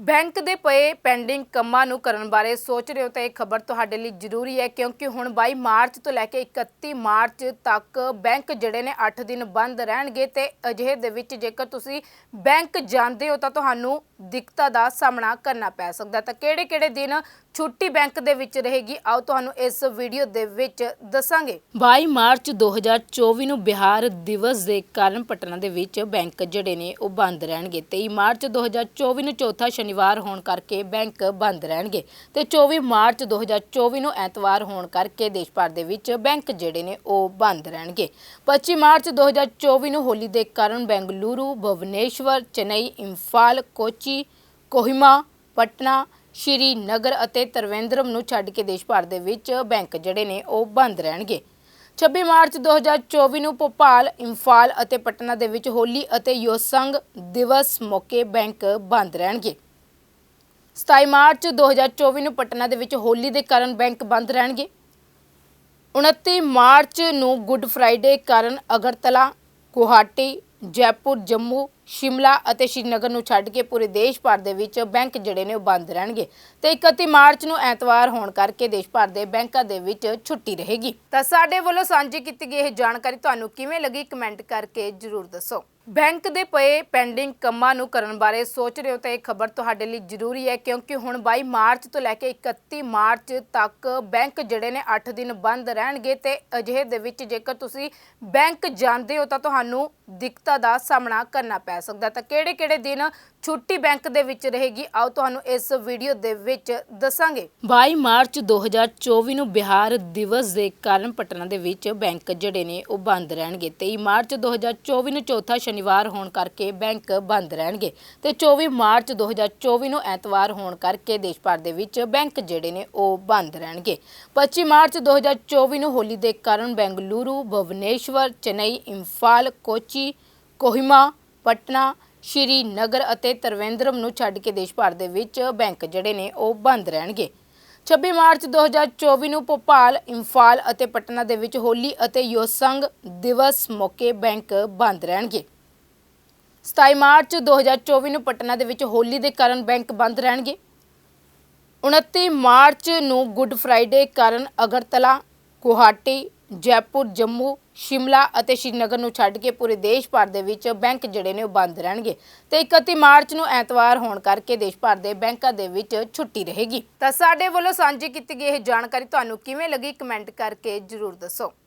Bank ਦੇ ਪਏ pending ਕੰਮਾਂ ਨੂੰ ਕਰਨ ਬਾਰੇ ਸੋਚ ਰਹੇ ਹੋ ਤਾਂ ਇਹ ਖਬਰ ਤੁਹਾਡੇ ਲਈ ਜ਼ਰੂਰੀ ਹੈ ਕਿਉਂਕਿ ਹੁਣ 22 ਮਾਰਚ ਤੋਂ ਲੈ ਕੇ 31 ਮਾਰਚ ਤੱਕ ਬੈਂਕ ਜਿਹੜੇ ਨੇ 8 ਦਿਨ ਬੰਦ ਰਹਿਣਗੇ ਤੇ ਅਜਿਹੇ ਦੇ ਵਿੱਚ ਜੇਕਰ ਤੁਸੀਂ ਬੈਂਕ ਜਾਂਦੇ ਹੋ ਤਾਂ ਤੁਹਾਨੂੰ ਦਿੱਕਤਾਂ ਦਾ ਸਾਹਮਣਾ ਕਰਨਾ ਪੈ ਸਕਦਾ ਤਾਂ ਕਿਹੜੇ-ਕਿਹੜੇ ਦਿਨ ਛੁੱਟੀ ਬੈਂਕ ਦੇ ਵਿੱਚ ਰਹੇਗੀ, ਆਓ ਤੁਹਾਨੂੰ ਇਸ ਵੀਡੀਓ ਦੇ ਵਿੱਚ ਦੱਸਾਂਗੇ। 22 ਮਾਰਚ 2024 ਨੂੰ ਬਿਹਾਰ ਦਿਵਸ ਦੇ ਕਾਰਨ ਪਟਨਾ ਦੇ ਵਿੱਚ ਬੈਂਕ ਜਿਹੜੇ ਨੇ ਉਹ ਬੰਦ ਰਹਿਣਗੇ। 23 ਮਾਰਚ 2024 ਨੂੰ ਚੌਥਾ ਸ਼ਨੀਵਾਰ ਹੋਣ ਕਰਕੇ ਬੈਂਕ ਬੰਦ ਰਹਿਣਗੇ ਤੇ 24 ਮਾਰਚ 2024 ਨੂੰ ਐਤਵਾਰ ਹੋਣ ਕਰਕੇ ਦੇਸ਼ ਭਰ ਦੇ ਵਿੱਚ ਬੈਂਕ ਜਿਹੜੇ ਨੇ ਉਹ ਬੰਦ ਰਹਿਣਗੇ। 25 ਮਾਰਚ 2024 ਨੂੰ ਹੋਲੀ ਦੇ ਕਾਰਨ ਬੈਂਗਲੁਰੂ, ਭੁਵਨੇਸ਼ਵਰ, ਚੇਨਈ, ਇੰਫਾਲ, ਕੋਚੀ, ਕੋਹਿਮਾ, ਪਟਨਾ ਸ਼੍ਰੀ ਨਗਰ ਅਤੇ ਤਰਵੇਂਦਰਮ ਨੂੰ ਛੱਡ ਕੇ ਦੇਸ਼ ਭਰ ਦੇ ਵਿੱਚ ਬੈਂਕ ਜਿਹੜੇ ਨੇ ਉਹ ਬੰਦ ਰਹਿਣਗੇ। 26 ਮਾਰਚ 2024 ਨੂੰ ਭੋਪਾਲ, ਇੰਫਾਲ ਅਤੇ ਪਟਨਾ ਦੇ ਵਿੱਚ ਹੋਲੀ ਅਤੇ ਯੋਸੰਗ ਦਿਵਸ ਮੌਕੇ ਬੈਂਕ ਬੰਦ ਰਹਿਣਗੇ। 27 ਮਾਰਚ 2024 ਨੂੰ ਪਟਨਾ ਦੇ ਵਿੱਚ ਹੋਲੀ ਦੇ ਕਾਰਨ ਬੈਂਕ ਬੰਦ ਰਹਿਣਗੇ। 29 ਮਾਰਚ ਨੂੰ ਗੁੱਡ ਫਰਾਈਡੇ ਕਾਰਨ ਅਗਰਤਲਾ, ਗੁਹਾਟੀ, ਜੈਪੁਰ, ਜੰਮੂ, ਸ਼ਿਮਲਾ ਅਤੇ ਸ਼੍ਰੀਨਗਰ ਨੂੰ ਛੱਡ ਕੇ ਪੂਰੇ ਦੇਸ਼ ਭਰ ਦੇ ਵਿੱਚ ਬੈਂਕ ਜਿਹੜੇ ਨੇ ਉਹ ਬੰਦ ਰਹਿਣਗੇ ਤੇ 31 ਮਾਰਚ ਨੂੰ ਐਤਵਾਰ ਹੋਣ ਕਰਕੇ ਦੇਸ਼ ਭਰ ਦੇ ਬੈਂਕਾਂ ਦੇ ਵਿੱਚ ਛੁੱਟੀ ਰਹੇਗੀ। ਤਾਂ ਸਾਡੇ ਵੱਲੋਂ ਸਾਂਝੀ ਕੀਤੀ ਗਈ ਇਹ ਜਾਣਕਾਰੀ ਤੁਹਾਨੂੰ ਕਿਵੇਂ ਲੱਗੀ? ਕਮੈਂਟ ਕਰਕੇ ਜਰੂਰ ਦੱਸੋ। ਬੈਂਕ ਦੇ ਪਏ ਪੈਂਡਿੰਗ ਕੰਮਾਂ ਨੂੰ ਕਰਨ ਬਾਰੇ ਸੋਚ ਰਹੇ ਹੋ ਤਾਂ ਇਹ ਖਬਰ ਤੁਹਾਡੇ ਲਈ ਜ਼ਰੂਰੀ ਹੈ, ਕਿਉਂਕਿ ਹੁਣ 22 ਮਾਰਚ ਤੋਂ ਲੈ ਕੇ 31 ਮਾਰਚ ਤੱਕ ਬੈਂਕ ਜਿਹੜੇ ਨੇ 8 ਦਿਨ ਬੰਦ ਰਹਿਣਗੇ ਤੇ ਅਜਿਹੇ ਦੇ ਵਿੱਚ ਜੇਕਰ ਤੁਸੀਂ ਬੈਂਕ ਜਾਂਦੇ ਹੋ ਤਾਂ ਤੁਹਾਨੂੰ ਦਿੱਕਤਾਂ ਦਾ ਸਾਹਮਣਾ ਕਰਨਾ ਪੈ ਸਕਦਾ ਤਾਂ ਕਿਹੜੇ-ਕਿਹੜੇ ਦਿਨ ਛੁੱਟੀ ਬੈਂਕ ਦੇ ਵਿੱਚ ਰਹੇਗੀ, ਆਓ ਤੁਹਾਨੂੰ ਇਸ ਵੀਡੀਓ ਦੇ ਵਿੱਚ ਦੱਸਾਂਗੇ। 22 ਮਾਰਚ 2024 ਨੂੰ ਬਿਹਾਰ ਦਿਵਸ ਦੇ ਕਾਰਨ ਪਟਨਾ ਦੇ ਵਿੱਚ ਬੈਂਕ ਜਿਹੜੇ ਨੇ ਉਹ ਬੰਦ ਰਹਿਣਗੇ। 23 ਮਾਰਚ 2024 ਨੂੰ ਚੌਥਾ ਸ਼ਨੀ ਸ਼ਨੀਵਾਰ ਹੋਣ ਕਰਕੇ ਬੈਂਕ ਬੰਦ ਰਹਿਣਗੇ ਤੇ 24 ਮਾਰਚ 2024 ਨੂੰ ਐਤਵਾਰ ਹੋਣ ਕਰਕੇ ਦੇਸ਼ ਭਰ ਦੇ ਵਿੱਚ ਬੈਂਕ ਜਿਹੜੇ ਨੇ ਉਹ ਬੰਦ ਰਹਿਣਗੇ। 25 ਮਾਰਚ 2024 ਨੂੰ ਹੋਲੀ ਦੇ ਕਾਰਨ ਬੈਂਗਲੁਰੂ, ਭੁਵਨੇਸ਼ਵਰ, ਚੇਨਈ, ਇੰਫਾਲ, ਕੋਚੀ, ਕੋਹਿਮਾ, ਪਟਨਾ ਸ਼੍ਰੀ ਨਗਰ ਅਤੇ ਤਰਵੇਂਦਰਮ ਨੂੰ ਛੱਡ ਕੇ ਦੇਸ਼ ਭਰ ਦੇ ਵਿੱਚ ਬੈਂਕ ਜਿਹੜੇ ਨੇ ਉਹ ਬੰਦ ਰਹਿਣਗੇ। 26 ਮਾਰਚ 2024 ਨੂੰ ਭੋਪਾਲ, ਇੰਫਾਲ ਅਤੇ ਪਟਨਾ ਦੇ ਵਿੱਚ ਹੋਲੀ ਅਤੇ ਯੋਸੰਗ ਦਿਵਸ ਮੌਕੇ ਬੈਂਕ ਬੰਦ ਰਹਿਣਗੇ। 27 ਮਾਰਚ 2024 ਨੂੰ ਪਟਨਾ ਦੇ ਵਿੱਚ ਹੋਲੀ ਦੇ ਕਾਰਨ ਬੈਂਕ ਬੰਦ ਰਹਿਣਗੇ। 29 ਮਾਰਚ ਨੂੰ ਗੁੱਡ ਫਰਾਈਡੇ ਕਾਰਨ ਅਗਰਤਲਾ, ਗੁਹਾਟੀ, ਜੈਪੁਰ, ਜੰਮੂ, ਸ਼ਿਮਲਾ ਅਤੇ ਸ਼੍ਰੀਨਗਰ ਨੂੰ ਛੱਡ ਕੇ ਪੂਰੇ ਦੇਸ਼ ਭਰ ਦੇ ਵਿੱਚ ਬੈਂਕ ਜਿਹੜੇ ਨੇ ਉਹ ਬੰਦ ਰਹਿਣਗੇ ਤੇ 31 ਮਾਰਚ ਨੂੰ ਐਤਵਾਰ ਹੋਣ ਕਰਕੇ ਦੇਸ਼ ਭਰ ਦੇ ਬੈਂਕਾਂ ਦੇ ਵਿੱਚ ਛੁੱਟੀ ਰਹੇਗੀ। ਤਾਂ ਸਾਡੇ ਵੱਲੋਂ ਸਾਂਝੀ ਕੀਤੀ ਗਈ ਇਹ ਜਾਣਕਾਰੀ ਤੁਹਾਨੂੰ ਕਿਵੇਂ ਲੱਗੀ? ਕਮੈਂਟ ਕਰਕੇ ਜਰੂਰ ਦੱਸੋ।